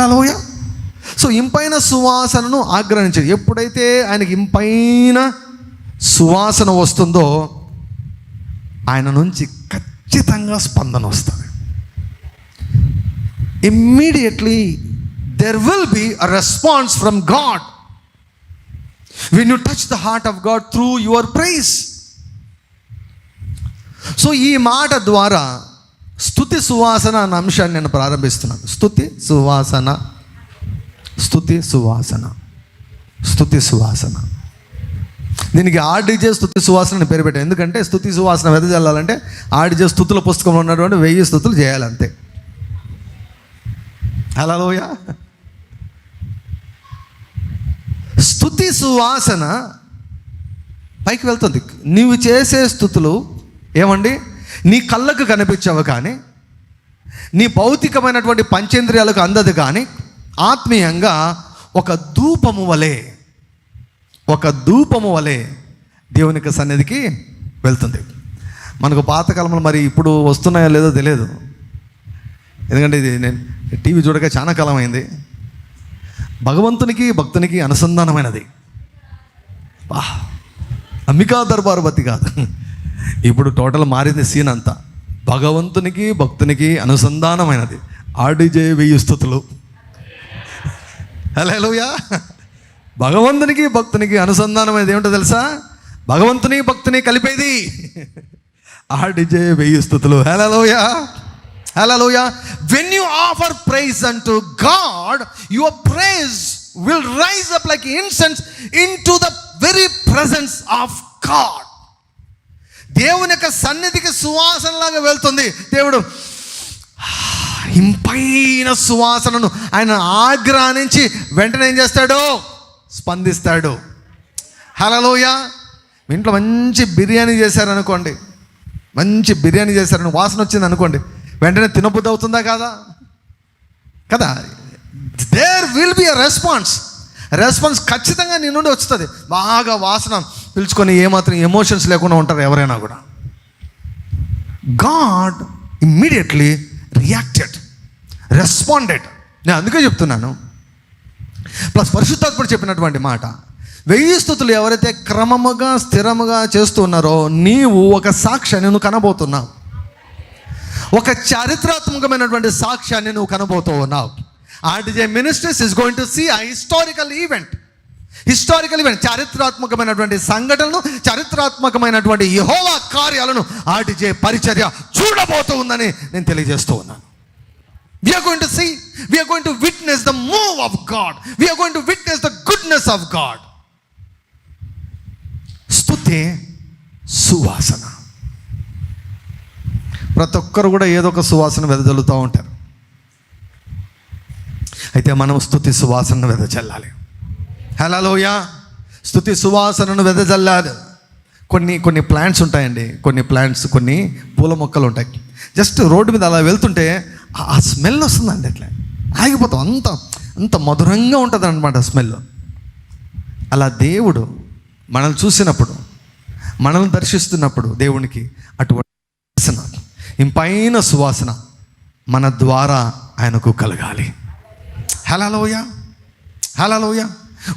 హలోయ సో ఇంపైన సువాసనను ఆగ్రహించాడు ఎప్పుడైతే ఆయనకి ఇంపైన సువాసన వస్తుందో ఆయన నుంచి ఖచ్చితంగా స్పందన వస్తుంది. Immediately there will be a response from God when you touch the heart of God through your praise so ఈ మాట ద్వారా స్థుతి సువాసన అన్న అంశాన్ని నేను ప్రారంభిస్తున్నాను. స్థుతి సువాసన. స్థుతి సువాసన. స్థుతి సువాసన. దీనికి ఆర్డీజే స్థుతి సువాసన అని పేరు పెట్టాను ఎందుకంటే స్థుతి సువాసన వెదజల్లాలంటే ఆర్డీజే స్థుతుల పుస్తకంలో ఉన్నటువంటి వెయ్యి స్థుతులు చేయాలంతే. హలోయ స్థుతి సువాసన పైకి వెళ్తుంది. నీవు చేసే స్థుతులు ఏమండి? నీ కళ్ళకు కనిపించవు కానీ నీ భౌతికమైనటువంటి పంచేంద్రియాలకు అందదు కానీ ఆత్మీయంగా ఒక ధూపము వలె ఒక ధూపము వలె దేవునికి సన్నిధికి వెళ్తుంది. మనకు పాతకాలంలో మరి ఇప్పుడు వస్తున్నాయో లేదో తెలియదు. ఎందుకంటే ఇది నేను టీవీ చూడక చాలా కాలం అయింది. భగవంతునికి భక్తునికి అనుసంధానమైనది. అంబికా దర్బారు బతి కాదు. ఇప్పుడు టోటల్ మారింది సీన్ అంతా. భగవంతునికి భక్తునికి అనుసంధానమైనది. ఆడిజే వెయ్యి స్థుతులు. హలోయా భగవంతునికి భక్తునికి అనుసంధానమైనది ఏమిటో తెలుసా? భగవంతుని భక్తుని కలిపేది. ఆడిజే వెయ్యి స్థుతులు. హలోయా హలోయా when you offer praise unto God your praise will rise up like incense into the very presence of God దేవుని యొక్క సన్నిధికి సువాసనలాగా వెళ్తుంది. దేవుడు ఇంపైన సువాసనను ఆయన ఆగ్రహించి వెంటనే ఏం చేస్తాడు? స్పందిస్తాడు. హలోయ మీ ఇంట్లో మంచి బిర్యానీ చేశారనుకోండి. మంచి బిర్యానీ చేశారని వాసన వచ్చింది అనుకోండి. వెంటనే తినబుద్ధి అవుతుందా కాదా? కదా? There will be a response response ఖచ్చితంగా నీ నుండి వస్తుంది. బాగా వాసన పిలుచుకొని ఏమాత్రం ఎమోషన్స్ లేకుండా ఉంటారు ఎవరైనా కూడా. గాడ్ ఇమ్మీడియట్లీ రియాక్టెడ్ రెస్పాండెడ్ నేను అందుకే చెప్తున్నాను. ప్లస్ పరిశుద్ధాత్ముడు చెప్పినటువంటి మాట వెయ్యి స్థుతులు ఎవరైతే క్రమముగా స్థిరముగా చేస్తున్నారో నీవు ఒక సాక్ష్యాన్ని నువ్వు కనబోతున్నావు. ఒక చారిత్రాత్మకమైనటువంటి సాక్ష్యాన్ని నువ్వు కనబోతూ ఉన్నావు. RDJ ministries is going to see a historical event historical event చారిత్రాత్మకమైనటువంటి సంఘటనలు చారిత్రాత్మకమైనటువంటి యహోవా కార్యాలను ఆర్డిజే పరిచర్య చూడబోతూ ఉందని నేను తెలియజేస్తూ ఉన్నాను. We are going to see we are going to witness the move of God we are going to witness the goodness of God స్థుతి సువాసన. ప్రతి ఒక్కరు కూడా ఏదో ఒక సువాసన వెదజల్లుతూ ఉంటారు. అయితే మనం స్థుతి సువాసనను వెదజల్లాలి. హలోయా స్థుతి సువాసనను వెదజల్లాలి. కొన్ని కొన్ని ప్లాంట్స్ ఉంటాయండి. కొన్ని ప్లాంట్స్ కొన్ని పూల మొక్కలు ఉంటాయి. జస్ట్ రోడ్డు మీద అలా వెళ్తుంటే ఆ- ఆ స్మెల్ వస్తుందండి అట్లా. ఆగిపోతాం. అంత అంత మధురంగా ఉంటుంది అనమాట స్మెల్. అలా దేవుడు మనల్ని చూసినప్పుడు మనల్ని దర్శిస్తున్నప్పుడు దేవునికి అటువంటి సువాసన. ఇంపైన సువాసన మన ద్వారా ఆయనకు కలగాలి. హలలోయ హలోయ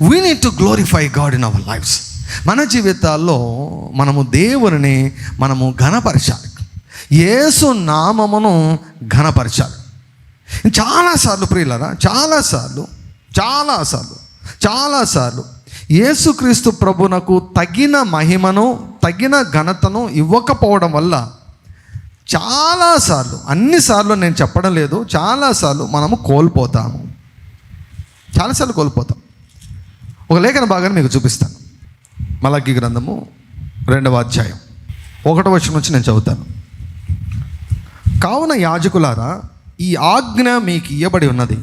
we need to glorify God in our lives మన జీవితాల్లో మనము దేవుని మనము ఘనపరచాలి. యేసు నామమును ఘనపరచాలి. చాలాసార్లు ప్రియులరా చాలాసార్లు చాలాసార్లు చాలాసార్లు యేసుక్రీస్తు ప్రభునకు తగిన మహిమను తగిన ఘనతను ఇవ్వకపోవడం వల్ల చాలాసార్లు అన్నిసార్లు నేను చెప్పడం లేదు చాలాసార్లు మనము కోల్పోతాము. చాలాసార్లు కోల్పోతాం. ఒక లేఖన భాగాన్ని మీకు చూపిస్తాను. మలగ్గి గ్రంథము రెండవ అధ్యాయం. ఒకటో వచ్చిన నుంచి నేను చదువుతాను. కావున యాజకులారా ఈ ఆజ్ఞ మీకు ఇయ్యబడి ఉన్నది.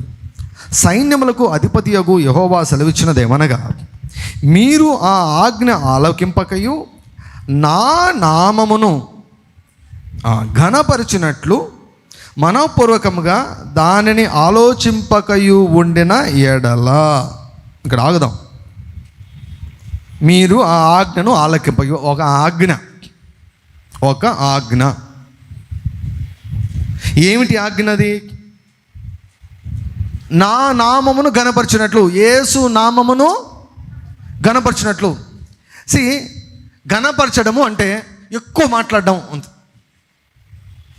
సైన్యములకు అధిపతియగు యహోవా సెలవిచ్చినదేమనగా మీరు ఆ ఆజ్ఞ ఆలోకింపకయు నా నామమును ఘనపరిచినట్లు మనపూర్వకముగా దానిని ఆలోచింపకయు ఉండిన ఎడల. ఇక్కడ ఆగుదాం. మీరు ఆ ఆజ్ఞను ఆలకింప ఒక ఆజ్ఞ. ఒక ఆజ్ఞ. ఏమిటి ఆజ్ఞది నా నామమును గణపరిచినట్లు యేసు నామమును గనపరిచినట్లు సి గణపరచడము అంటే ఎక్కువ మాట్లాడడం ఉంది.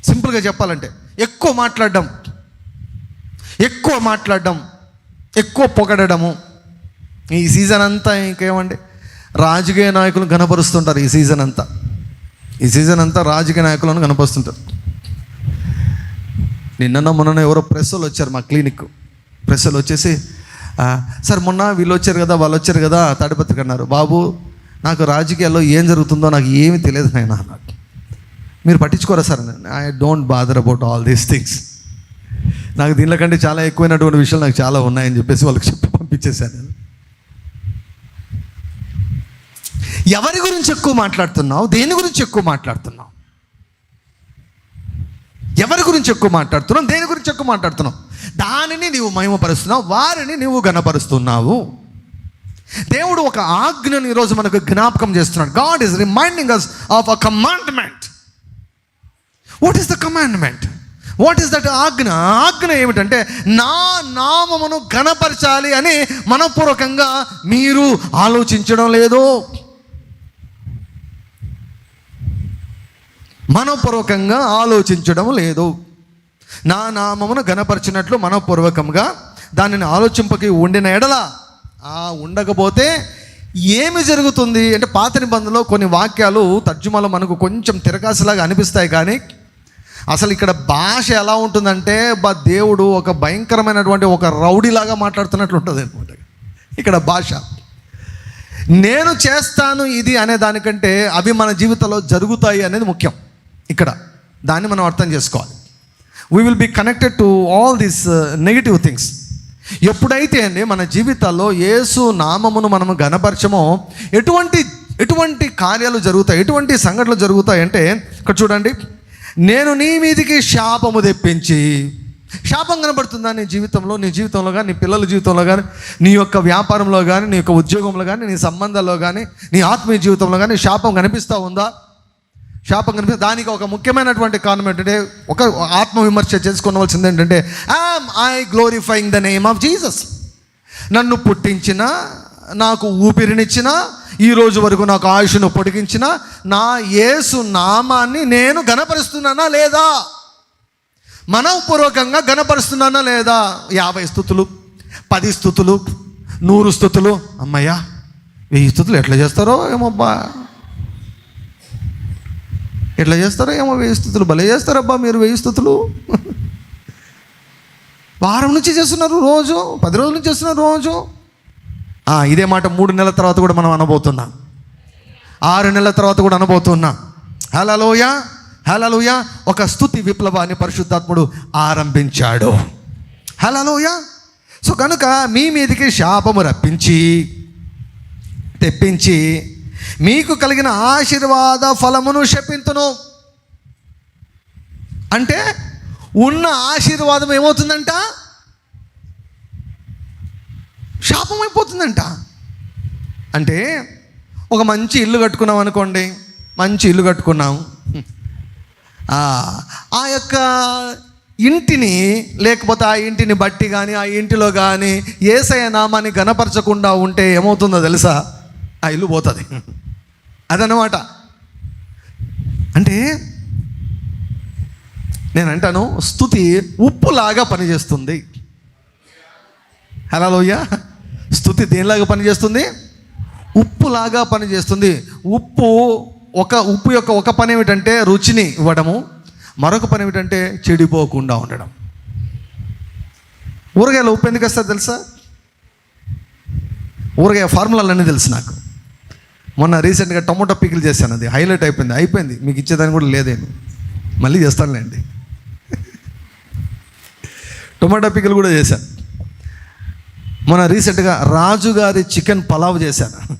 సింపుల్గా చెప్పాలంటే. ఎక్కువ మాట్లాడడం ఎక్కువ మాట్లాడడం ఎక్కువ పొగడము ఈ సీజన్ అంతా ఇంకేమండి? రాజకీయ నాయకులు గణపరుస్తుంటారు ఈ సీజన్ అంతా. ఈ సీజన్ అంతా రాజకీయ నాయకులను కనపరుస్తుంటారు. నిన్న మొన్న ఎవరో ప్రెస్సులు వచ్చారు మా క్లినిక్ ప్రెస్సులు వచ్చేసి సార్ మొన్న వీళ్ళు వచ్చారు కదా వాళ్ళు వచ్చారు కదా తాడిపత్రికి అన్నారు బాబు నాకు రాజకీయాల్లో ఏం జరుగుతుందో నాకు ఏమీ తెలియదు నాయన అన్నాడు మీరు పట్టించుకోరా sir? I don't bother about all these things నాకు దీనిలో కంటే చాలా ఎక్కువైనటువంటి విషయాలు నాకు చాలా ఉన్నాయని చెప్పేసి వాళ్ళకి చెప్పి పంపించేశాను నేను. ఎవరి గురించి ఎక్కువ మాట్లాడుతున్నావు? దేని గురించి ఎక్కువ మాట్లాడుతున్నావు? ఎవరి గురించి ఎక్కువ మాట్లాడుతున్నావు? దేని గురించి ఎక్కువ మాట్లాడుతున్నావు? దానిని నీవు మహిమపరుస్తున్నావు వారిని నీవు గణపరుస్తున్నావు దేవుడు ఒక ఆజ్ఞను ఈరోజు మనకు జ్ఞాపకం చేస్తున్నాడు. God is reminding us of a commandment what is the commandment what is that ఆజ్ఞ? ఆజ్ఞ ఏమిటంటే నా నామమును ఘనపరచాలి అని మనపూర్వకంగా మీరు ఆలోచించడం లేదు. మనపూర్వకంగా ఆలోచించడం లేదు. నా నామమును గణపరిచినట్లు మనపూర్వకంగా దానిని ఆలోచింపకి ఉండిన ఎడల ఆ ఉండకపోతే ఏమి జరుగుతుంది? అంటే పాత నిబంధనలో కొన్ని వాక్యాలు తర్జుమాలో మనకు కొంచెం తిరకాసులాగా అనిపిస్తాయి కానీ అసలు ఇక్కడ భాష ఎలా ఉంటుందంటే బా దేవుడు ఒక భయంకరమైనటువంటి ఒక రౌడీలాగా మాట్లాడుతున్నట్లు ఉంటుంది అనమాట ఇక్కడ భాష. నేను చేస్తాను ఇది అనే దానికంటే అవి మన జీవితంలో జరుగుతాయి అనేది ముఖ్యం. ఇక్కడ దాన్ని మనం అర్థం చేసుకోవాలి. We will be connected to all these negative things ఎప్పుడైతే అండి మన జీవితాల్లో యేసు నామమును మనము గనపరచమో ఎటువంటి ఎటువంటి కార్యాలు జరుగుతాయి ఎటువంటి సంఘటనలు జరుగుతాయి అంటే ఇక్కడ చూడండి. నేను నీ మీదికి శాపము తెప్పించి శాపం కనబడుతుందా నీ జీవితంలో? నీ జీవితంలో కానీ నీ పిల్లల జీవితంలో కానీ నీ యొక్క వ్యాపారంలో కానీ నీ యొక్క ఉద్యోగంలో కానీ నీ సంబంధాల్లో కానీ నీ ఆత్మీయ జీవితంలో కానీ శాపం కనిపిస్తూ ఉందా? శాపం కనిపిస్తుంది దానికి ఒక ముఖ్యమైనటువంటి కారణం ఏంటంటే ఒక ఆత్మవిమర్శ చేసుకోవాల్సింది ఏంటంటే I'm I glorifying the name of Jesus నన్ను పుట్టించిన నాకు ఊపిరినిచ్చిన ఈ రోజు వరకు నాకు ఆయుషను పొడిగించిన నా యేసు నామాన్ని నేను గణపరుస్తున్నానా లేదా? మనఃపూర్వకంగా గణపరుస్తున్నానా లేదా? యాభై స్థుతులు పది స్థుతులు నూరు స్థుతులు. అమ్మయ్యా వెయ్యి స్థుతులు ఎట్లా చేస్తారో ఏమబ్బా ఎట్లా చేస్తారో ఏమో వెయ్యి స్థుతులు. భలే చేస్తారబ్బా మీరు వెయ్యి స్థుతులు. వారం నుంచి చేస్తున్నారు రోజు పది రోజుల నుంచి చేస్తున్నారు రోజు. ఇదే మాట మూడు నెలల తర్వాత కూడా మనం అనబోతున్నాం. ఆరు నెలల తర్వాత కూడా అనబోతున్నాం. హలలోయ హలలోయ ఒక స్థుతి విప్లవాన్ని పరిశుద్ధాత్ముడు ఆరంభించాడు. హలలోయ సో కనుక మీ మీదకి శాపము రప్పించి తెప్పించి మీకు కలిగిన ఆశీర్వాద ఫలమును శపింతును. అంటే ఉన్న ఆశీర్వాదం ఏమవుతుందంట? శాపం అయిపోతుందంట అంటే ఒక మంచి ఇల్లు కట్టుకున్నాం అనుకోండి మంచి ఇల్లు కట్టుకున్నాం. ఆ, యొక్క ఇంటిని లేకపోతే ఆ ఇంటిని బట్టి కానీ ఆ ఇంటిలో కానీ ఏసయ నామాన్ని గనపరచకుండా ఉంటే ఏమవుతుందో తెలుసా? ఆ ఇల్లు పోతుంది. అదనమాట అంటే నేను అంటాను స్థుతి ఉప్పులాగా పనిచేస్తుంది. హలో లోయ్యా స్థుతి దేనిలాగా పనిచేస్తుంది? ఉప్పులాగా పనిచేస్తుంది. ఉప్పు ఒక ఉప్పు యొక్క ఒక పని ఏమిటంటే రుచిని ఇవ్వడము మరొక పని ఏమిటంటే చెడిపోకుండా ఉండడం. ఊరగాయలు ఉప్పు ఎందుకు వస్తుంది తెలుసా? ఊరగాయ ఫార్ములాలన్నీ తెలుసు నాకు. మొన్న రీసెంట్గా టొమాటో పికిల్ చేశాను అది. హైలైట్ అయిపోయింది. అయిపోయింది. మీకు ఇచ్చేదాన్ని కూడా లేదేమి మళ్ళీ చేస్తానులేండి. టొమాటో పికిల్ కూడా చేశాను. మొన్న రీసెంట్గా రాజుగారి చికెన్ పలావ్ చేశాను.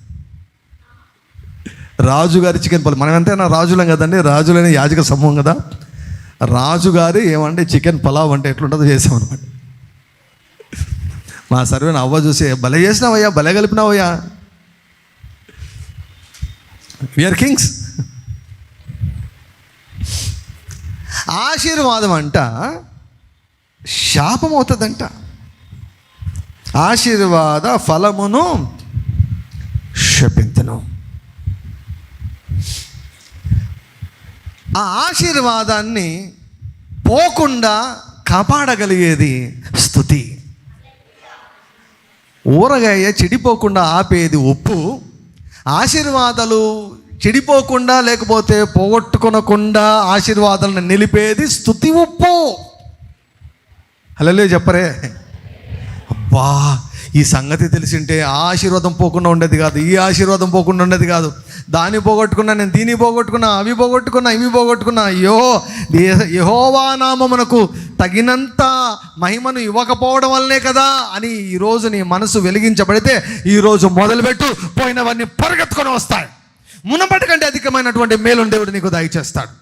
రాజుగారి చికెన్ పలావ్. మనం ఎంతైనా రాజులం కదండి రాజులైన యాజక సమూహం కదా. రాజుగారి ఏమంటే చికెన్ పలావ్ అంటే ఎట్లుంటుందో చేసామన్నమాట మా సర్వేని అవ్వ చూసి భలే చేసినావయ్యా భలే కలిపినావయ్యా. విఆర్ కింగ్స్ ఆశీర్వాదం అంట శాపం అవుతుందంట. ఆశీర్వాద ఫలమును శపించను ఆ ఆశీర్వాదాన్ని పోకుండా కాపాడగలిగేది స్థుతి. ఊరగాయ చెడిపోకుండా ఆపేది ఉప్పు. ఆశీర్వాదాలు చెడిపోకుండా లేకపోతే పోగొట్టుకొనకుండా ఆశీర్వాదాలను నిలిపేది స్థుతి ఉప్పు. హలో చెప్పరే. అబ్బా ఈ సంగతి తెలిసింటే ఆ ఆశీర్వాదం పోకుండా ఉండేది కాదు ఈ ఆశీర్వాదం పోకుండా ఉండేది కాదు. దాన్ని పోగొట్టుకున్నా నేను దీన్ని పోగొట్టుకున్నా అవి పోగొట్టుకున్నా ఇవి పోగొట్టుకున్నా. అయ్యో యహోవా నామమునకు తగినంత మహిమను ఇవ్వకపోవడం వల్లనే కదా అని ఈరోజు నీ మనసు వెలిగించబడితే ఈరోజు మొదలుపెట్టు పోయినవన్నీ పరిగెత్తుకొని వస్తాయి. మునపటి కంటే అధికమైనటువంటి మేలు దేవుడు నీకు దయచేస్తాడు.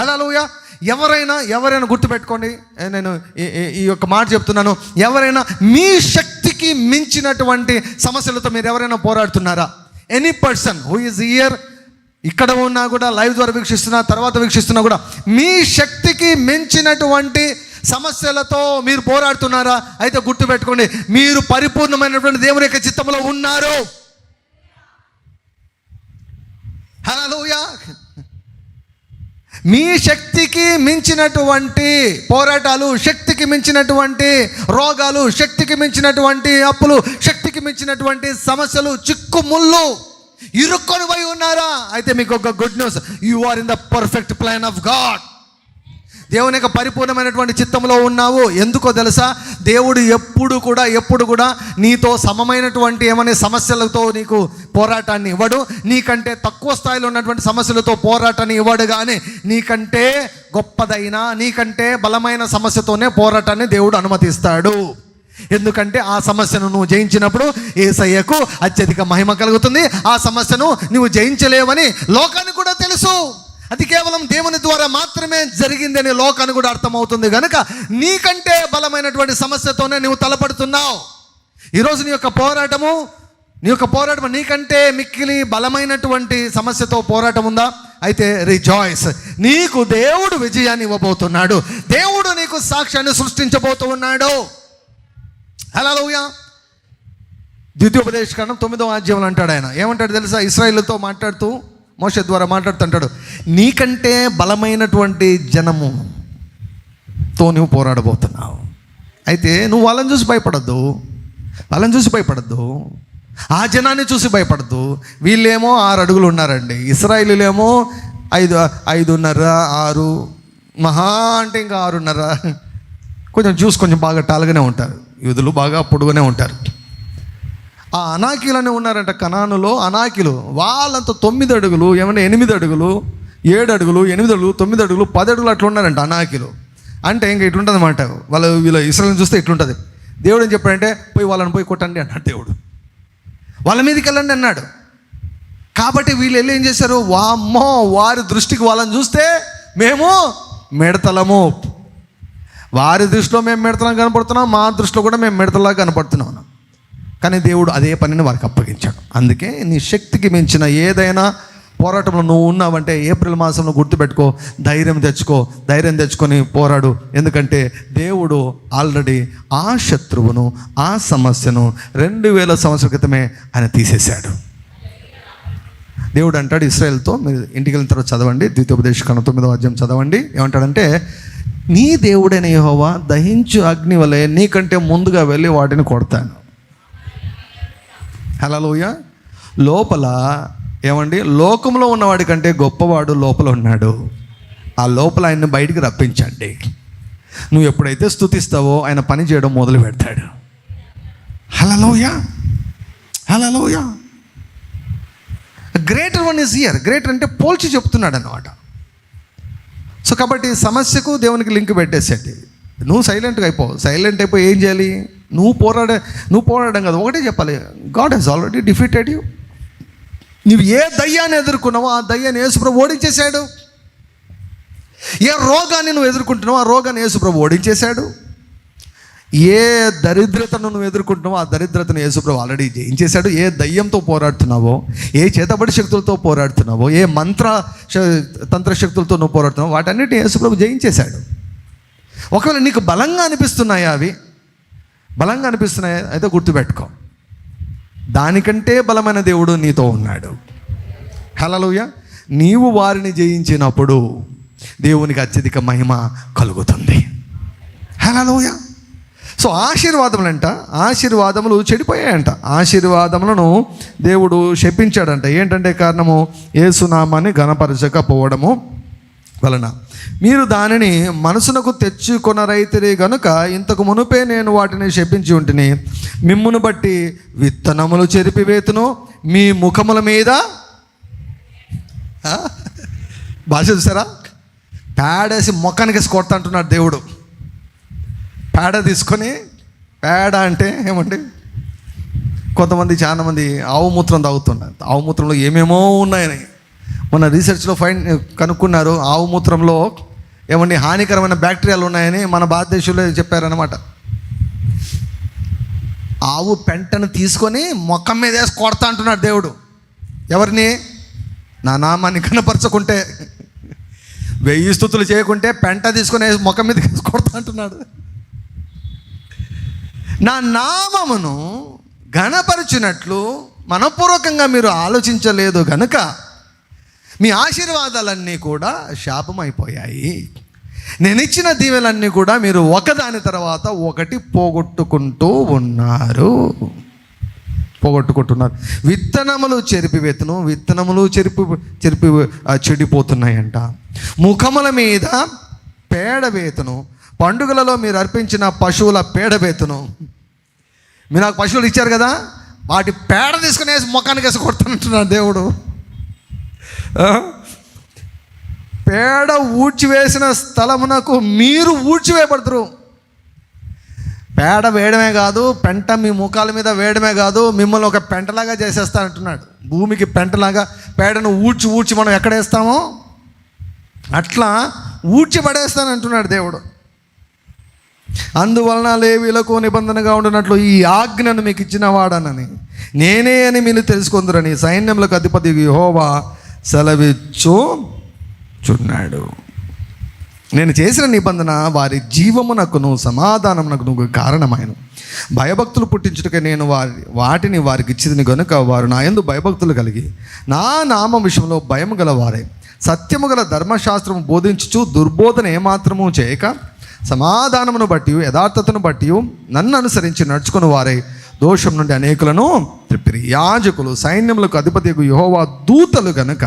హలోయ ఎవరైనా ఎవరైనా గుర్తుపెట్టుకోండి. నేను ఈ- ఈ- యొక్క మాట చెప్తున్నాను. ఎవరైనా మీ శక్తికి మించినటువంటి సమస్యలతో మీరు ఎవరైనా పోరాడుతున్నారా? Any person who is here ఇక్కడ ఉన్నా కూడా లైవ్ ద్వారా వీక్షిస్తున్నా తర్వాత వీక్షిస్తున్నా కూడా మీ శక్తికి మించినటువంటి సమస్యలతో మీరు పోరాడుతున్నారా? అయితే గుర్తుపెట్టుకోండి మీరు పరిపూర్ణమైనటువంటి దేవుని యొక్క చిత్తంలో ఉన్నారు. హలోయా మీ శక్తికి మించినటువంటి పోరాటాలు శక్తికి మించినటువంటి రోగాలు శక్తికి మించినటువంటి అప్పులు శక్తికి మించినటువంటి సమస్యలు చిక్కుముళ్ళు ఇరుక్కొని పోయి ఉన్నారా? అయితే మీకు ఒక good news you are in the perfect plan of God దేవుని యొక్క పరిపూర్ణమైనటువంటి చిత్తంలో ఉన్నావు. ఎందుకో తెలుసా? దేవుడు ఎప్పుడు కూడా ఎప్పుడు కూడా నీతో సమమైనటువంటి ఏమనే సమస్యలతో నీకు పోరాటాన్ని ఇవ్వడు. నీకంటే తక్కువ స్థాయిలో ఉన్నటువంటి సమస్యలతో పోరాటాన్ని ఇవ్వడు కానీ నీకంటే గొప్పదైన నీకంటే బలమైన సమస్యతోనే పోరాటాన్ని దేవుడు అనుమతిస్తాడు. ఎందుకంటే ఆ సమస్యను నువ్వు జయించినప్పుడు ఏసయ్యకు అత్యధిక మహిమ కలుగుతుంది. ఆ సమస్యను నువ్వు జయించలేవని లోకానికి కూడా తెలుసు. అది కేవలం దేవుని ద్వారా మాత్రమే జరిగిందని లోకానికి కూడా అర్థమవుతుంది కనుక నీకంటే బలమైనటువంటి సమస్యతోనే నువ్వు తలపడుతున్నావు. ఈరోజు నీ యొక్క పోరాటము నీ యొక్క పోరాటం నీకంటే మిక్కిలి బలమైనటువంటి సమస్యతో పోరాటం ఉందా? అయితే రిజాయిస్ నీకు దేవుడు విజయాన్ని ఇవ్వబోతున్నాడు. దేవుడు నీకు సాక్ష్యాన్ని సృష్టించబోతూ ఉన్నాడు హలో ద్వితీయోపదేశకాండం తొమ్మిదవ అధ్యాయంలో అంటాడు ఆయన. ఏమంటాడు తెలుసా? ఇస్రాయిల్తో మాట్లాడుతూ మోష ద్వారా మాట్లాడుతుంటాడు నీకంటే బలమైనటువంటి జనముతో నువ్వు పోరాడబోతున్నావు. అయితే నువ్వు వాళ్ళని చూసి భయపడద్దు వాళ్ళని చూసి భయపడద్దు ఆ జనాన్ని చూసి భయపడద్దు. వీళ్ళేమో ఆరు అడుగులు ఉన్నారండి. ఇస్రాయిలీలేమో ఐదు ఐదున్నర ఆరు మహా అంటే ఇంకా ఆరున్నర. కొంచెం చూసి కొంచెం బాగా టాలుగానే ఉంటారు. యూదులు బాగా పొడుగునే ఉంటారు. ఆ అనాకిలనే ఉన్నారంట కనానులో అనాకిలు. వాళ్ళంత తొమ్మిది అడుగులు ఏమైనా ఎనిమిది అడుగులు ఏడు అడుగులు ఎనిమిది అడుగులు తొమ్మిది అడుగులు పది అడుగులు అట్లా ఉన్నారంట అనాకిలు. అంటే ఇంకా ఇట్లుంటుంది అనమాట వాళ్ళ వీళ్ళ ఇస్రాయల్ని చూస్తే ఇట్లుంటుంది. దేవుడు ఏం చెప్పాడంటే పోయి వాళ్ళని పోయి కొట్టండి అన్నాడు దేవుడు. వాళ్ళ మీదకి వెళ్ళండి అన్నాడు. కాబట్టి వీళ్ళు వెళ్ళి ఏం చేశారు? వామ్మో వారి దృష్టికి వాళ్ళని చూస్తే మేము మిడతలము. వారి దృష్టిలో మేము మిడతలం కనపడుతున్నాం మా దృష్టిలో కూడా మేము మిడతలా కనపడుతున్నాం కానీ దేవుడు అదే పనిని వారికి అప్పగించాడు. అందుకే నీ శక్తికి మించిన ఏదైనా పోరాటంలో నువ్వు ఉన్నావంటే ఏప్రిల్ మాసంలో గుర్తుపెట్టుకో ధైర్యం తెచ్చుకో ధైర్యం తెచ్చుకొని పోరాడు. ఎందుకంటే దేవుడు ఆల్రెడీ ఆ శత్రువును ఆ సమస్యను రెండు వేల సంవత్సరాల క్రితమే ఆయన తీసేశాడు. దేవుడు అంటాడు ఇస్రాయల్తో మీరు ఇంటికి వెళ్ళిన తర్వాత చదవండి ద్వితీయోపదేశకాండం తొమ్మిదో అధ్యాయం చదవండి. ఏమంటాడంటే నీ దేవుడైన యహోవా దహించు అగ్ని వలె నీకంటే ముందుగా వెళ్ళి వాటిని కొడతాను. హలోయ లోపల ఏమండి? లోకంలో ఉన్నవాడి కంటే గొప్పవాడు లోపల ఉన్నాడు. ఆ లోపల ఆయన్ని బయటికి రప్పించండి. నువ్వు ఎప్పుడైతే స్థుతిస్తావో ఆయన పని చేయడం మొదలు పెడతాడు. హలోయ హలోయ greater one is here greater అంటే పోల్చి చెప్తున్నాడు అనమాట సో కాబట్టి సమస్యకు దేవునికి లింక్ పెట్టేసేయండి. నువ్వు సైలెంట్గా అయిపో. సైలెంట్ అయిపోయి ఏం చేయాలి? నువ్వు పోరాడే నువ్వు పోరాడడం కదా ఒకటే చెప్పాలి. God he's already defeated you నువ్వు ఏ దయ్యాన్ని ఎదుర్కొన్నావో ఆ దయ్యాన్ని యేసుప్రభు ఓడించేశాడు. ఏ రోగాన్ని నువ్వు ఎదుర్కొంటున్నావో ఆ రోగాన్ని యేసుప్రభు ఓడించేశాడు. ఏ దరిద్రతను నువ్వు ఎదుర్కొంటున్నావో ఆ దరిద్రతను యేసుప్రభు ఆల్రెడీ జయించేశాడు. ఏ దయ్యంతో పోరాడుతున్నావో ఏ చేతబడి శక్తులతో పోరాడుతున్నావో ఏ మంత్ర శ- తంత్ర శక్తులతో నువ్వు పోరాడుతున్నావో వాటన్నిటిని యేసుప్రభు జయించేశాడు. ఒకవేళ నీకు బలంగా అనిపిస్తున్నాయా అవి బలంగా అనిపిస్తున్నాయి అయితే గుర్తుపెట్టుకో. దానికంటే బలమైన దేవుడు నీతో ఉన్నాడు. హలలుయ నీవు వారిని జయించినప్పుడు దేవునికి అత్యధిక మహిమ కలుగుతుంది. హలలుయ సో ఆశీర్వాదములంట ఆశీర్వాదములు చెడిపోయాయంట. ఆశీర్వాదములను దేవుడు శపించాడంట. ఏంటంటే కారణము? ఏసునామాన్ని గణపరచకపోవడము వలన. మీరు దానిని మనసునకు తెచ్చుకొనరైతిరి గనుక ఇంతకు మునుపే నేను వాటిని శపించి ఉంటుని. మిమ్మును బట్టి విత్తనములు చెరిపివేతును మీ ముఖముల మీద. భాష చూసారా? పేడేసి ముఖానికి కొడతంటున్నాడు దేవుడు. పేడ తీసుకొని పేడ అంటే ఏమండి? కొంతమంది చాలామంది ఆవు మూత్రం తాగుతున్నారు. ఆవు మూత్రంలో ఏమేమో ఉన్నాయని. మన రీసెర్చ్లో ఫైన్ కనుక్కున్నారు ఆవు మూత్రంలో ఏమండి హానికరమైన బ్యాక్టీరియాలు ఉన్నాయని మన భారతదేశంలో చెప్పారనమాట ఆవు పెంటను తీసుకొని మొఖం మీద వేసి కొడతా అంటున్నాడు దేవుడు. ఎవరిని? నా నామాన్ని కనపరచకుంటే వెయ్యి స్థుతులు చేయకుంటే పెంట తీసుకొని మొఖం మీద వేసి కొడతా అంటున్నాడు. నా నామమును ఘనపరచినట్లు మనపూర్వకంగా మీరు ఆలోచించలేదు గనుక మీ ఆశీర్వాదాలన్నీ కూడా శాపమైపోయాయి. నేను ఇచ్చిన దీవెలన్నీ కూడా మీరు ఒకదాని తర్వాత ఒకటి పోగొట్టుకుంటూ ఉన్నారు. పోగొట్టుకుంటున్నారు. విత్తనములు చెరిపివేతను విత్తనములు చెరిపి చెరిపి చెడిపోతున్నాయంట. ముఖముల మీద పేడవేతను పండుగలలో మీరు అర్పించిన పశువుల పేడవేతను మీరు నాకు పశువులు ఇచ్చారు కదా? వాటి పేడ తీసుకునేసి ముఖానికి వేసి కొడుతుంటున్నాడు దేవుడు. పేడ ఊడ్చివేసిన స్థలమునకు మీరు ఊడ్చివేయబడతారు. పేడ వేయడమే కాదు పెంట మీ ముఖాల మీద వేయడమే కాదు మిమ్మల్ని ఒక పెంటలాగా చేసేస్తానంటున్నాడు. భూమికి పెంటలాగా పేడను ఊడ్చి ఊడ్చి మనం ఎక్కడ వేస్తామో? అట్లా ఊడ్చి అంటున్నాడు దేవుడు. అందువలన లేవీలకు నిబంధనగా ఉండినట్లు ఈ ఆజ్ఞను మీకు ఇచ్చిన వాడనని నేనే అని మీరు తెలుసుకుందరని సైన్యములకు అధిపతి యెహోవా సెలవిచ్చు చున్నాడు. నేను చేసిన నిబంధన వారి జీవమునకును సమాధానమునకును కారణమైన భయభక్తులు పుట్టించుటకే నేను వారి వాటిని వారికి ఇచ్చింది కనుక వారు నా ఎందు భయభక్తులు కలిగి నా నామ విషయంలో భయం గల వారే సత్యము గల ధర్మశాస్త్రము బోధించుచు దుర్బోధన ఏమాత్రము చేయక సమాధానమును బట్టి యథార్థతను బట్టి నన్ను అనుసరించి నడుచుకుని వారే. దోషం నుండి అనేకులను త్రిప్పిరి. యాజకులు సైన్యములకు అధిపతి యహోవా దూతలు గనుక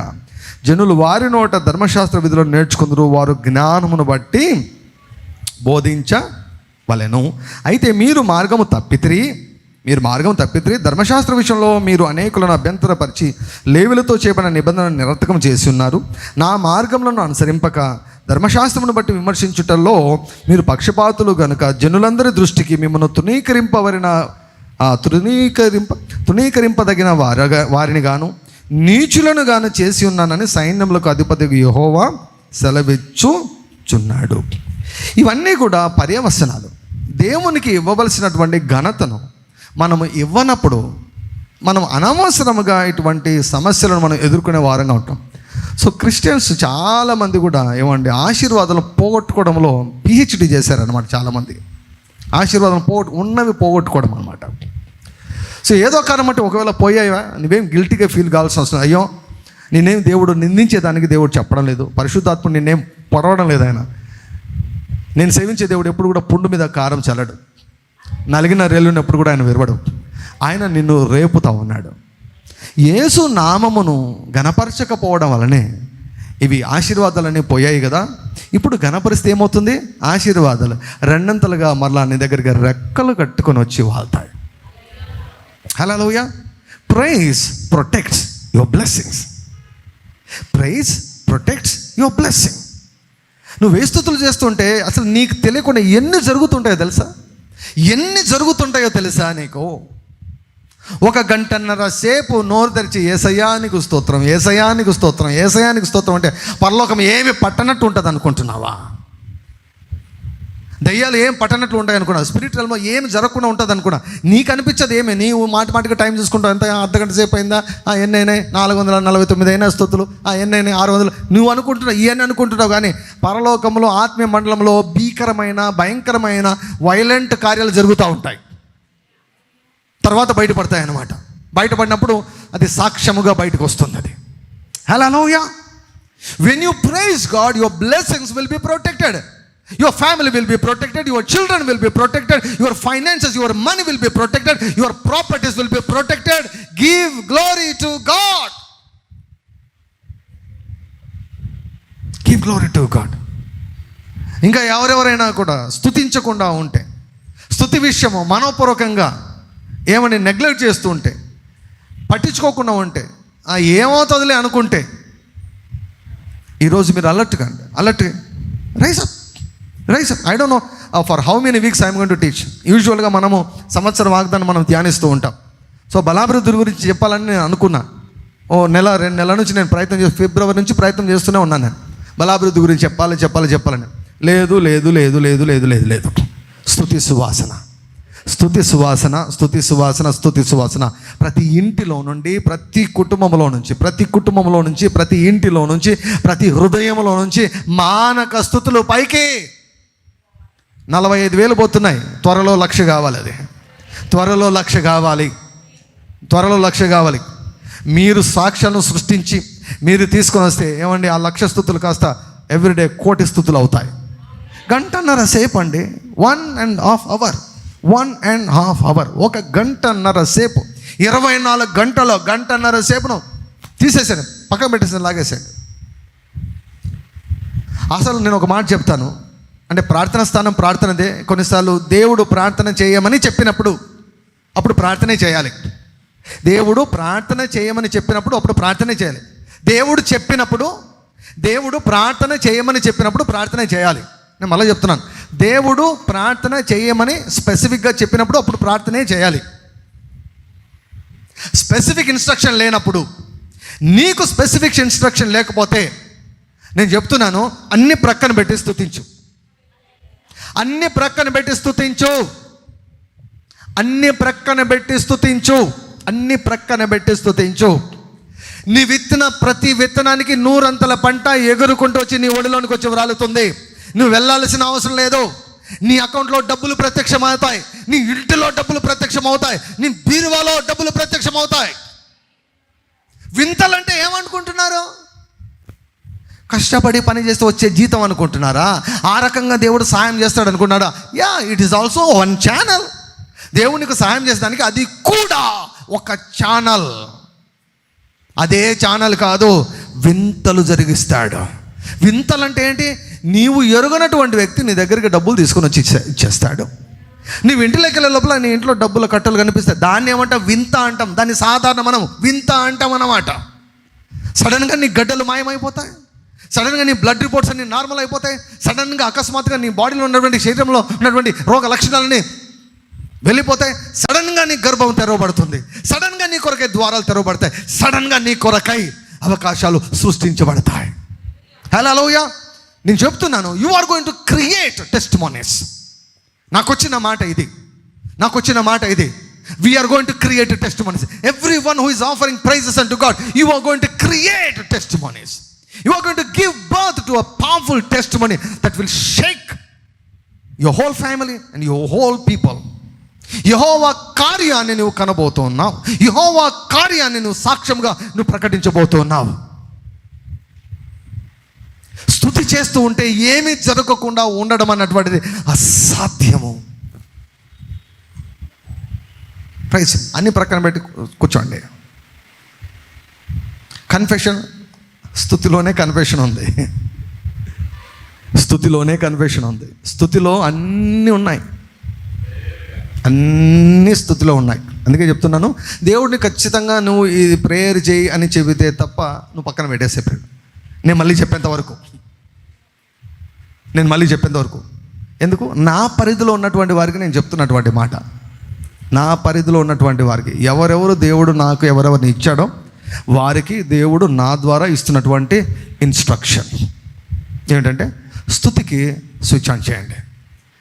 జనులు వారి నోట ధర్మశాస్త్ర విధులను నేర్చుకుందరు వారు జ్ఞానమును బట్టి బోధించవలెను. అయితే మీరు మార్గము తప్పితిరి మీరు మార్గం తప్పితిరి. ధర్మశాస్త్ర విషయంలో మీరు అనేకులను అభ్యంతరపరిచి లేవులతో చేపడిన నిబంధనను నిరర్థకం చేసి ఉన్నారు. నా మార్గములను అనుసరింపక ధర్మశాస్త్రమును బట్టి విమర్శించుటల్లో మీరు పక్షపాతులు గనుక జనులందరి దృష్టికి మిమ్మల్ని తృణీకరింపబడిన ఆ తృణీకరింప తృణీకరింపదగిన వారగా వారిని గాను నీచులను గాను చేసి ఉన్నానని సైన్యములకు అధిపతి యహోవా సెలవిచ్చుచున్నాడు. ఇవన్నీ కూడా పర్యవసనాలు. దేవునికి ఇవ్వవలసినటువంటి ఘనతను మనము ఇవ్వనప్పుడు మనం అనవసరముగా ఇటువంటి సమస్యలను మనం ఎదుర్కొనే వారంగా ఉంటాం. సో క్రిస్టియన్స్ చాలామంది కూడా ఏమండి ఆశీర్వాదాలు పోగొట్టుకోవడంలో పిహెచ్డి చేశారనమాట చాలామంది. ఆశీర్వాదం పోగొట్టు ఉన్నవి పోగొట్టుకోవడం అనమాట సో ఏదో కారణం అంటే ఒకవేళ పోయావా? నువ్వేం గిల్టీగా ఫీల్ కావాల్సిన అవసరం అయ్యో నేనేం దేవుడు నిందించేదానికి దేవుడు చెప్పడం లేదు. పరిశుద్ధాత్మ నిన్నేం పొడవడం లేదు ఆయన. నేను సేవించే దేవుడు ఎప్పుడు కూడా పుండు మీద కారం చల్లడు. నలిగిన రేలున్నప్పుడు కూడా ఆయన విరవడు. ఆయన నిన్ను రేపుతా ఉన్నాడు. యేసు నామమును గణపరచకపోవడం వలనే ఇవి ఆశీర్వాదాలన్నీ పోయాయి కదా. ఇప్పుడు గణపరిస్తే ఏమవుతుంది? ఆశీర్వాదాలు. రెండంతలుగా మరలా నీ దగ్గరికి రెక్కలు కట్టుకొని వచ్చి వాళ్తాయి. హలోయ praise protects your blessings praise protects your blessing నువ్వు వేస్తుతులు చేస్తుంటే అసలు నీకు తెలియకుండా ఎన్ని జరుగుతుంటాయో తెలుసా? ఎన్ని జరుగుతుంటాయో తెలుసా నీకు? ఒక గంటన్నర సేపు నోరు తెరిచి ఏసయానికి స్తోత్రం ఏసయానికి స్తోత్రం ఏసయానికి స్తోత్రం అంటే పరలోకం ఏమి పట్టనట్టు ఉంటుంది అనుకుంటున్నావా? దయ్యాలు ఏం పట్టనట్లు ఉంటాయి అనుకున్నా స్పిరిచువల్లో ఏం జరగకుండా ఉంటుంది అనుకున్నా. నీకు అనిపించదు ఏమి? నీవు మాటి మాటికి టైం చూసుకుంటావు. ఎంత అర్ధ గంట సేపు అయిందా? ఆ ఎన్ని నాలుగు వందల నలభై తొమ్మిది అయినా స్థుతులు. ఆ ఎన్ని ఆరు వందలు నువ్వు అనుకుంటున్నావు ఇవన్నీ అనుకుంటున్నావు కానీ పరలోకంలో ఆత్మీయ మండలంలో భీకరమైన భయంకరమైన వైలెంట్ కార్యాలు జరుగుతూ ఉంటాయి. తర్వాత బయటపడతాయి అన్నమాట బయటపడినప్పుడు అది సాక్ష్యముగా బయటకు వస్తుంది అది హలోయా when you praise God your blessings will be protected your family will be protected your children will be protected your finances your money will be protected your properties will be protected give glory to God give glory to God ఇంకా ఎవరెవరైనా కూడా స్థుతించకుండా ఉంటే స్థుతి విషయము మనోపూర్వకంగా ఏమని neglect చేస్తూ ఉంటే పట్టించుకోకుండా ఉంటే ఆ ఏమవుతుందిలే అనుకుంటే ఈరోజు మీరు అలర్ట్ కండి alert rise up rise up I don't know for how many weeks I'm gonna teach యూజువల్గా మనము సంవత్సరం వాగ్దానం మనం ధ్యానిస్తూ ఉంటాం. సో బలాభివృద్ధి గురించి చెప్పాలని నేను అనుకున్నా. ఓ నెల రెండు నెలల నుంచి నేను ప్రయత్నం చేసి ఫిబ్రవరి నుంచి ప్రయత్నం చేస్తూనే ఉన్నాను నేను. బలాభివృద్ధి గురించి చెప్పాలి చెప్పాలి చెప్పాలని. లేదు లేదు లేదు లేదు లేదు లేదు. లేదు స్థుతి సువాసన. స్థుతి సువాసన స్థుతి సువాసన స్థుతి సువాసన. ప్రతి ఇంటిలో నుండి ప్రతి కుటుంబంలో నుంచి ప్రతి కుటుంబంలో నుంచి ప్రతి ఇంటిలో నుంచి ప్రతి హృదయంలో నుంచి మానక స్థుతులు పైకి నలభై ఐదు వేలు పోతున్నాయి. త్వరలో లక్ష కావాలి అది. త్వరలో లక్ష కావాలి. త్వరలో లక్ష కావాలి. మీరు సాక్ష్యాలను సృష్టించి మీరు తీసుకొని వస్తే ఏమండి ఆ లక్ష స్థుతులు కాస్త ఎవ్రీడే కోటి స్థుతులు అవుతాయి. గంటన్నర సేపు అండి. One and half hour. One and half hour ఒక గంటన్నర సేపు. ఇరవై నాలుగు గంటలో గంటన్నర సేపును తీసేసాను పక్కన పెట్టేసాను లాగేసాను అసలు నేను ఒక మాట చెప్తాను. అంటే ప్రార్థన స్థానం ప్రార్థనదే. కొన్నిసార్లు దేవుడు ప్రార్థన చేయమని చెప్పినప్పుడు అప్పుడు ప్రార్థనే చేయాలి. దేవుడు ప్రార్థన చేయమని చెప్పినప్పుడు అప్పుడు ప్రార్థనే చేయాలి. దేవుడు చెప్పినప్పుడు దేవుడు ప్రార్థన చేయమని చెప్పినప్పుడు ప్రార్థన చేయాలి. నేను మళ్ళీ చెప్తున్నాను. దేవుడు ప్రార్థన చేయమని స్పెసిఫిక్గా చెప్పినప్పుడు అప్పుడు ప్రార్థనే చేయాలి. స్పెసిఫిక్ ఇన్స్ట్రక్షన్ లేనప్పుడు నీకు స్పెసిఫిక్ ఇన్స్ట్రక్షన్ లేకపోతే నేను చెప్తున్నాను అన్ని ప్రక్కన పెట్టి స్థుతించు. అన్ని ప్రక్కన పెట్టి స్థుతించు. అన్ని ప్రక్కన పెట్టి స్థుతించు. అన్ని ప్రక్కన పెట్టి స్థుతించు. నీ విత్తన ప్రతి విత్తనానికి నూరంతల పంట ఎగురుకుంటూ వచ్చి నీ ఒడిలోనికి వచ్చి రాలుతుంది నువ్వు వెళ్ళాల్సిన అవసరం లేదు. నీ అకౌంట్లో డబ్బులు ప్రత్యక్షమవుతాయి. నీ ఇంటిలో డబ్బులు ప్రత్యక్షమవుతాయి. నీ బీరువాలో డబ్బులు ప్రత్యక్షమవుతాయి. వింతలంటే ఏమనుకుంటున్నారు? కష్టపడి పని చేస్తే వచ్చే జీతం అనుకుంటున్నారా? ఆ రకంగా దేవుడు సాయం చేస్తాడు అనుకున్నాడా? Yeah it is also one channel దేవునికి సాయం చేసడానికి అది కూడా ఒక ఛానల్ అదే ఛానల్ కాదు వింతలు జరిగిస్తాడు. వింతలు అంటే ఏంటి? నీవు ఎరుగనటువంటి వ్యక్తి నీ దగ్గరికి డబ్బులు తీసుకొని వచ్చి ఇచ్చేస్తాడు. నీవు ఇంటిలోకి వెళ్ళే లోపల నీ ఇంట్లో డబ్బుల కట్టలు కనిపిస్తాయి. దాన్ని ఏమంటాం? వింత అంటాం. దాన్ని సాధారణ మనం వింత అంటాం అన్నమాట. సడన్గా నీ గడ్డలు మాయమైపోతాయి. సడన్గా నీ బ్లడ్ రిపోర్ట్స్ అన్ని నార్మల్ అయిపోతాయి. సడన్గా అకస్మాత్తుగా నీ బాడీలో ఉన్నటువంటి శరీరంలో ఉన్నటువంటి రోగ లక్షణాలని వెళ్ళిపోతాయి. సడన్గా నీ గర్భం తెరవబడుతుంది. సడన్గా నీ కొరకై ద్వారాలు తెరవబడతాయి. సడన్గా నీ కొరకై అవకాశాలు సృష్టించబడతాయి. హలో అలోయ నేను చెప్తున్నాను you are going to create testimonies నాకు వచ్చిన మాట ఇది. నాకు వచ్చిన మాట ఇది. We are going to create testimonies everyone who is offering praises and to God you are going to create testimonies you are going to give birth to a powerful testimony that will shake your whole family and your whole people యహోవా కార్యాన్ని నువ్వు కనబోతున్నావు. యహోవా కార్యాన్ని నువ్వు సాక్ష్యంగా నువ్వు ప్రకటించబోతున్నావు. స్థుతి చేస్తూ ఉంటే ఏమీ జరగకుండా ఉండడం అన్నటువంటిది అసాధ్యము. ప్రైస్ అన్ని ప్రక్కన పెట్టి కూర్చోండి. కన్ఫెషన్ స్థుతిలోనే కన్ఫెషన్ ఉంది. స్థుతిలోనే కన్ఫెషన్ ఉంది. స్థుతిలో అన్నీ ఉన్నాయి. అన్ని స్థుతిలో ఉన్నాయి. అందుకే చెప్తున్నాను దేవుడిని ఖచ్చితంగా నువ్వు ఇది ప్రేయర్ చేయి అని చెబితే తప్ప నువ్వు పక్కన పెట్టేసేపాడు. నేను మళ్ళీ చెప్పేంత వరకు. నేను మళ్ళీ చెప్పేంత వరకు. ఎందుకు? నా పరిధిలో ఉన్నటువంటి వారికి నేను చెప్తున్నటువంటి మాట. నా పరిధిలో ఉన్నటువంటి వారికి. ఎవరెవరు దేవుడు నాకు ఎవరెవరిని ఇచ్చాడో వారికి దేవుడు నా ద్వారా ఇస్తున్నటువంటి ఇన్స్ట్రక్షన్ ఏంటంటే స్థుతికి స్విచ్ ఆన్ చేయండి.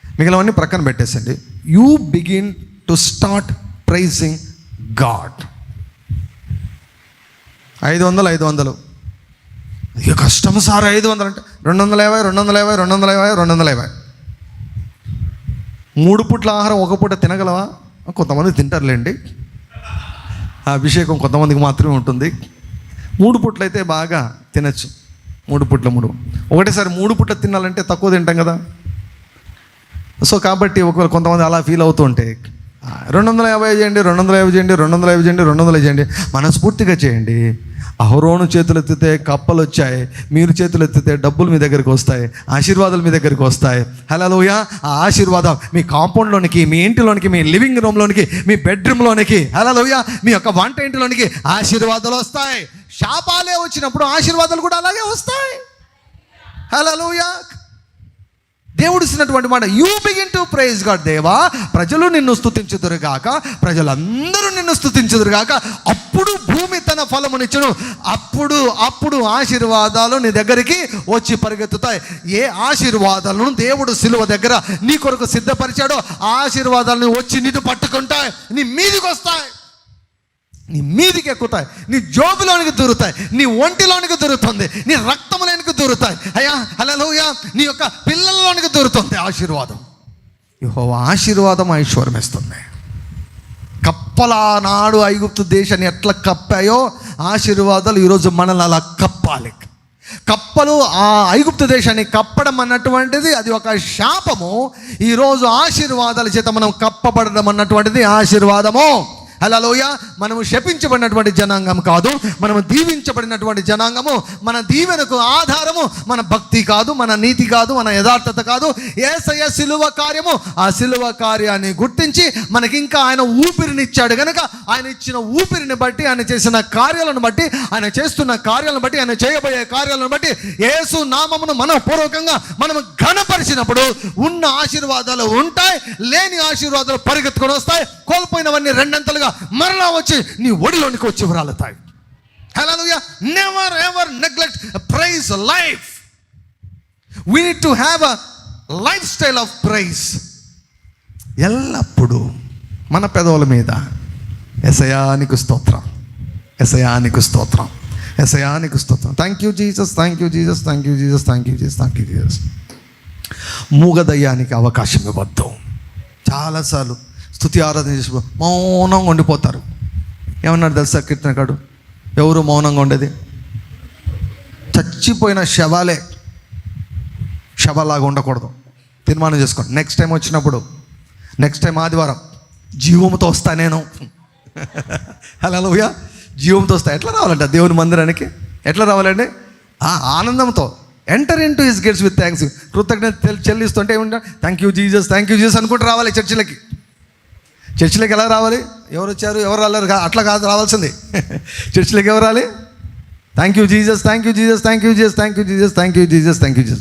మిగిలినవన్నీ ప్రక్కన పెట్టేసండి you begin to start praising God ఐదు వందలు ఐదు వందలు. ఇక కష్టం సార్ ఐదు వందలు అంటే రెండు వందల యాభై రెండు వందల యాభై రెండు వందల యాభై రెండు వందల యాభై మూడు పూట్ల ఆహారం ఒక పూట తినగలవా? కొంతమంది తింటారులేండి. ఆ అభిషేకం కొంతమందికి మాత్రమే ఉంటుంది. మూడు పుట్లు అయితే బాగా తినచ్చు. మూడు పుట్ల మూడు. ఒకటేసారి మూడు పుట్ల తినాలంటే తక్కువ తింటాం కదా. సో కాబట్టి ఒకవేళ కొంతమంది అలా ఫీల్ అవుతుంటే రెండు వందల యాభై చేయండి రెండు వందల యాభై చేయండి రెండు వందల యాభై చేయండి రెండు వందల చేయండి. మనస్ఫూర్తిగా చేయండి. అహరోను చేతులు ఎత్తితే కప్పలు వచ్చాయి మీరు చేతులు ఎత్తితే డబ్బులు మీ దగ్గరికి వస్తాయి ఆశీర్వాదాలు మీ దగ్గరికి వస్తాయి. హలోయ ఆ ఆశీర్వాదం మీ కాంపౌండ్లోనికి మీ ఇంటిలోనికి మీ లివింగ్ రూమ్లోనికి మీ బెడ్రూమ్లోనికి హలోయ మీ యొక్క వంట ఇంటిలోనికి ఆశీర్వాదాలు వస్తాయి. శాపాలే వచ్చినప్పుడు ఆశీర్వాదాలు కూడా అలాగే వస్తాయి. హలోయ దేవుడు ఇచ్చినటువంటి మాట you begin to praise God దేవా. ప్రజలు నిన్ను స్థుతించుదురుగాక ప్రజలందరూ నిన్ను స్థుతించుదురుగాక అప్పుడు భూమి తన ఫలమునిచ్చును. అప్పుడు అప్పుడు ఆశీర్వాదాలు నీ దగ్గరికి వచ్చి పరిగెత్తుతాయి. ఏ ఆశీర్వాదాలను దేవుడు సిలువ దగ్గర నీ కొరకు సిద్ధపరిచాడో ఆశీర్వాదాలను వచ్చి నిన్ను పట్టుకుంటాయి. నీ మీదికి వస్తాయి నీ మీదికి ఎక్కుతాయి నీ జోబులోనికి దూరుతాయి నీ ఒంటిలోనికి దూరుతుంది నీ రక్తంలోనికి దూరుతాయి. అయ్యా అలలోయా నీ యొక్క పిల్లల్లోనికి దూరుతుంది ఆశీర్వాదం. యహో ఆశీర్వాదం ఐశ్వర్యం ఇస్తుంది. కప్పలానాడు ఐగుప్తు దేశాన్ని ఎట్లా కప్పాయో ఆశీర్వాదాలు ఈరోజు మనల్ని అలా కప్పాలి. కప్పలు ఆ ఐగుప్తు దేశాన్ని కప్పడం అన్నటువంటిది అది ఒక శాపము. ఈరోజు ఆశీర్వాదాల చేత మనం కప్పబడడం అన్నటువంటిది ఆశీర్వాదము. హలోయ మనము శపించబడినటువంటి జనాంగం కాదు. మనము దీవించబడినటువంటి జనాంగము. మన దీవెనకు ఆధారము మన భక్తి కాదు మన నీతి కాదు మన యథార్థత కాదు. ఏసయ సిలువ కార్యము. ఆ సిలువ కార్యాన్ని గుర్తించి మనకి ఇంకా ఆయన ఊపిరినిచ్చాడు కనుక ఆయన ఇచ్చిన ఊపిరిని బట్టి ఆయన చేసిన కార్యాలను బట్టి ఆయన చేస్తున్న కార్యాలను బట్టి ఆయన చేయబోయే కార్యాలను బట్టి యేసు నామమును మన పూర్వకంగా మనం ఘనపరిచినప్పుడు ఉన్న ఆశీర్వాదాలు ఉంటాయి లేని ఆశీర్వాదాలు పరిగెత్తుకొని వస్తాయి. కోల్పోయినవన్నీ రెండంతలుగా మరలా వచ్చి నీ ఒడిలోనికి వచ్చి వ్రాలుతాయి హలోయ never ever neglect praise life we need to have a lifestyle of praise ఎల్లప్పుడూ మన పెదవుల మీద ఎసయానికి స్తోత్రం ఎసయానికి స్తోత్రం ఎసయానికి స్తోత్రం. Thank you Jesus thank you Jesus thank you Jesus thank you Jesus thank you Jesus మూగదయ్యానికి అవకాశం ఇవ్వద్దు. చాలాసార్లు స్థుతి ఆరాధన చేసి మౌనంగా ఉండిపోతారు. ఏమన్నాడు తెలుసా కీర్తనకాడు ఎవరు మౌనంగా ఉండేది? చచ్చిపోయిన శవాలే శవలాగా ఉండకూడదు. తీర్మానం చేసుకోండి. నెక్స్ట్ టైం వచ్చినప్పుడు నెక్స్ట్ టైం ఆదివారం జీవంతో వస్తా నేను. హలో జీవంతో వస్తా. ఎట్లా రావాలంట దేవుని మందిరానికి? ఎట్లా రావాలండి? ఆ ఆనందంతో. Enter into his gates with thanks కృతజ్ఞత తెల్- చెల్లిస్తుంటే ఏమంటారు thank you Jesus thank you Jesus అనుకుంటూ రావాలి చర్చిలకి. చర్చిలోకి ఎలా రావాలి? ఎవరు వచ్చారు? ఎవరు రాలేరు? అట్లా కాదు రావాల్సింది. చర్చిలోకి ఎవరు రాలి? Thank you Jesus thank you Jesus thank you Jesus thank you Jesus thank you Jesus thank you Jesus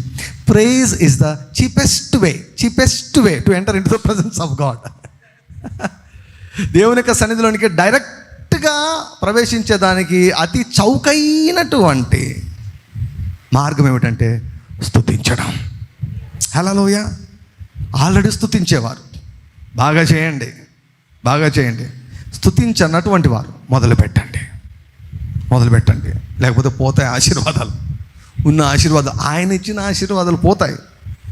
praise is the cheapest way cheapest way to enter into the presence of God దేవుని యొక్క సన్నిధిలోనికి డైరెక్ట్గా ప్రవేశించేదానికి అతి చౌకైనటువంటి మార్గం ఏమిటంటే స్థుతించడం హలోయ already స్తుతించేవారు. బాగా చేయండి. బాగా చేయండి. స్థుతించన్నటువంటి వారు మొదలు పెట్టండి మొదలు పెట్టండి లేకపోతే పోతాయి ఆశీర్వాదాలు. ఉన్న ఆశీర్వాదాలు. ఆయన ఇచ్చిన ఆశీర్వాదాలు పోతాయి.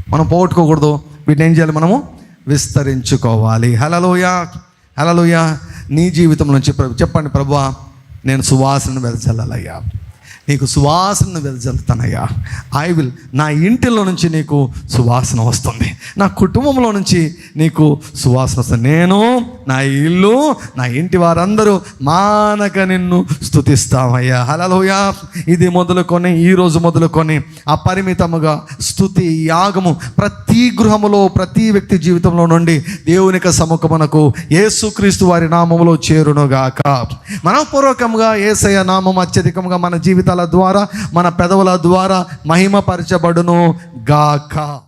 మనం పోగొట్టుకోకూడదు. వీటిని ఏం చేయాలి మనము? విస్తరించుకోవాలి. హలలోయ హలలోయ నీ జీవితం నుంచి చెప్పండి ప్రభు నేను సువాసనను వెదజల్లాలయ్యా. నీకు సువాసనను వెదజల్లుతానయ్యా. ఐ విల్ నా ఇంటిలో నుంచి నీకు సువాసన వస్తుంది. నా కుటుంబంలో నుంచి నీకు సువాసన వస్తుంది. నేను నా ఇల్లు నా ఇంటి వారందరూ మానక నిన్ను స్థుతిస్తామయ్యా హలలోయా ఇది మొదలుకొని ఈ రోజు మొదలుకొని అపరిమితముగా స్థుతి యాగము ప్రతి గృహములో ప్రతి వ్యక్తి జీవితంలో నుండి దేవునిక సముఖమునకు యేసుక్రీస్తు వారి నామములో చేరునుగాక. మనపూర్వకంగా ఏసయ నామం అత్యధికంగా మన జీవితాల ద్వారా మన పెదవుల ద్వారా మహిమపరచబడును గాక